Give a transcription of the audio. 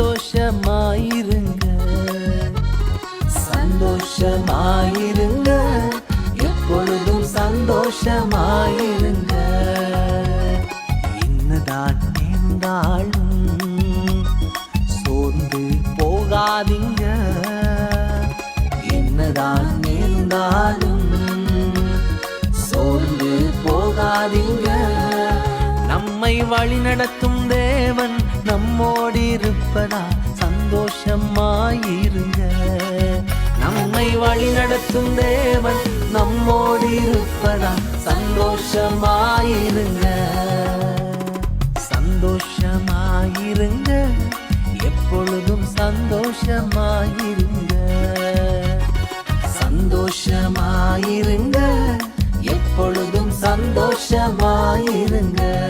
சந்தோஷமாயிருங்க. சந்தோஷமாயிருங்க. எப்பொழுதும் சந்தோஷமாயிருங்க. என்னதான் நேர்ந்தாலும் சோர்ந்து போகாதீங்க. என்னதான் நேர்ந்தாலும் சோர்ந்து போகாதீங்க. நம்மை வழி நடத்தும் தேவன் நம்மோடு இருப்பதா சந்தோஷமாயிருங்க. நம்மை வழி நடத்தும் தேவன் நம்மோடு இருப்பதா? சந்தோஷமாயிருங்க. சந்தோஷமாயிருங்க. எப்பொழுதும் சந்தோஷமாயிருங்க. சந்தோஷமாயிருங்க. எப்பொழுதும் சந்தோஷமாயிருங்க.